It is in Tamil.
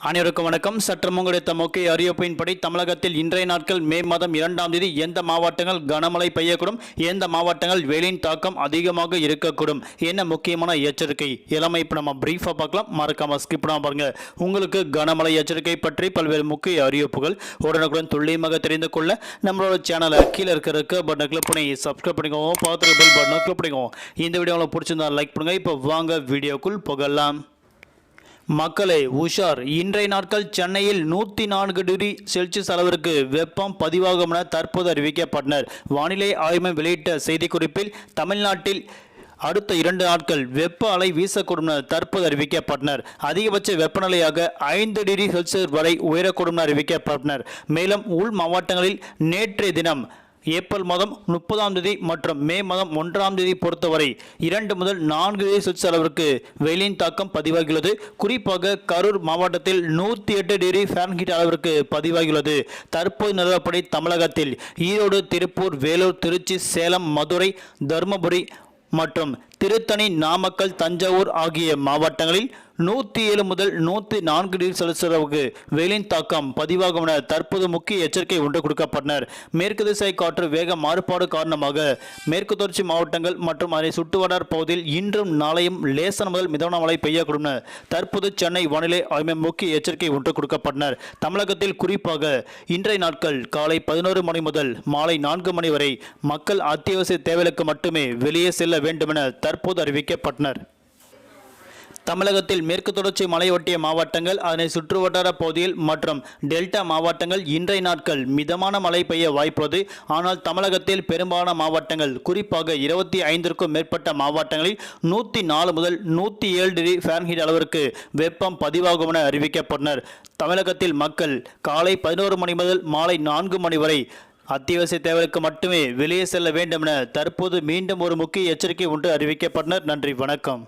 அனைவருக்கும் வணக்கம். சற்றம் கிடைத்த முக்கிய அறிவிப்பின்படி தமிழகத்தில் இன்றைய நாட்கள் மே மாதம் இரண்டாம் தேதி எந்த மாவட்டங்கள் கனமழை பெய்யக்கூடும் எந்த மாவட்டங்கள் வெயிலின் தாக்கம் அதிகமாக இருக்கக்கூடும் என்ன முக்கியமான எச்சரிக்கை. எல்லாமே இப்போ நம்ம பிரீஃபாக பார்க்கலாம். மறக்காம ஸ்கிப் பண்ணாமல் பாருங்க. உங்களுக்கு கனமழை எச்சரிக்கை பற்றி பல்வேறு முக்கிய அறிவிப்புகள் உடனுக்குடன் துல்லியமாக தெரிந்து கொள்ள நம்மளோட சேனலை கீழே இருக்கிற இருக்க பட்டனை கிளிக் பண்ணி சப்ஸ்கிரைப் பண்ணிக்கோங்க பார்த்துருக்க பெல் பட்டனை கிளிக் பண்ணிக்கோங்க இந்த வீடியோ உங்களுக்கு பிடிச்சிருந்தா லைக் பண்ணுங்கள் இப்போ வாங்க வீடியோக்குள் புகழலாம் மக்களே உஷார். இன்றைய நாட்கள் சென்னையில் நூற்றி நான்கு டிகிரி செல்சியஸ் அளவிற்கு வெப்பம் பதிவாகும் என தற்போது அறிவிக்கப்பட்டனர். வானிலை ஆய்வு வெளியிட்ட செய்திக்குறிப்பில் தமிழ்நாட்டில் அடுத்த இரண்டு நாட்கள் வெப்ப அலை வீசக்கூடும் என தற்போது அறிவிக்கப்பட்டனர். அதிகபட்ச வெப்பநிலையாக ஐந்து டிகிரி செல்சியஸ் வரை உயரக்கூடும் என அறிவிக்கப்பட்டனர். மேலும் உள் மாவட்டங்களில் நேற்றைய தினம் ஏப்ரல் மாதம் முப்பதாம் தேதி மற்றும் மே மாதம் ஒன்றாம் தேதி பொறுத்தவரை இரண்டு முதல் நான்கு டிகிரி செல்சியஸ் அளவிற்கு வெயிலின் தாக்கம் பதிவாகியுள்ளது. குறிப்பாக கரூர் மாவட்டத்தில் நூற்றி எட்டு டிகிரி ஃபேரன்ஹீட் அளவிற்கு பதிவாகியுள்ளது. தற்போது நிலவரப்படி தமிழகத்தில் ஈரோடு திருப்பூர் வேலூர் திருச்சி சேலம் மதுரை தருமபுரி மற்றும் திருத்தணி நாமக்கல் தஞ்சாவூர் ஆகிய மாவட்டங்களில் நூற்றி ஏழு முதல் நூற்றி நான்கு டிகிரி செல்சியஸ் அளவுக்கு வெயிலின் தாக்கம் பதிவாகும் என தற்போது முக்கிய எச்சரிக்கை ஒன்று கொடுக்கப்பட்டனர். மேற்கு திசை காற்று வேக மாறுபாடு காரணமாக மேற்கு தொடர்ச்சி மாவட்டங்கள் மற்றும் அதனை சுற்றுவட்டார பகுதியில் இன்றும் நாளையும் லேசன் முதல் மிதமான மழை பெய்யக்கூடும் என தற்போது சென்னை வானிலை ஆய்வு முக்கிய எச்சரிக்கை ஒன்று கொடுக்கப்பட்டனர். தமிழகத்தில் குறிப்பாக இன்றைய நாட்கள் காலை பதினோரு மணி முதல் மாலை நான்கு மணி வரை மக்கள் அத்தியாவசிய தேவைகளுக்கு மட்டுமே வெளியே செல்ல வேண்டும் என தற்போது அறிவிக்கப்பட்டனர். தமிழகத்தில் மேற்கு தொடர்ச்சி மலையொட்டிய மாவட்டங்கள் அதனை சுற்றுவட்டார பகுதியில் மற்றும் டெல்டா மாவட்டங்கள் இன்றைய நாட்கள் மிதமான மழை பெய்ய வாய்ப்புள்ளது. ஆனால் தமிழகத்தில் பெரும்பாலான மாவட்டங்கள் குறிப்பாக இருபத்தி ஐந்திற்கும் மேற்பட்ட மாவட்டங்களில் நூற்றி நாலு முதல் நூற்றி ஏழு டிகிரி ஃபேரன்ஹீட் அளவிற்கு வெப்பம் பதிவாகும் என அறிவிக்கப்பட்டனர். தமிழகத்தில் மக்கள் காலை பதினோரு மணி முதல் மாலை நான்கு மணி வரை அத்தியாவசிய தேவைகளுக்கு மட்டுமே வெளியே செல்ல வேண்டும் என தற்போது மீண்டும் ஒரு முக்கிய எச்சரிக்கை ஒன்று அறிவிக்கப்பட்டனர். நன்றி வணக்கம்.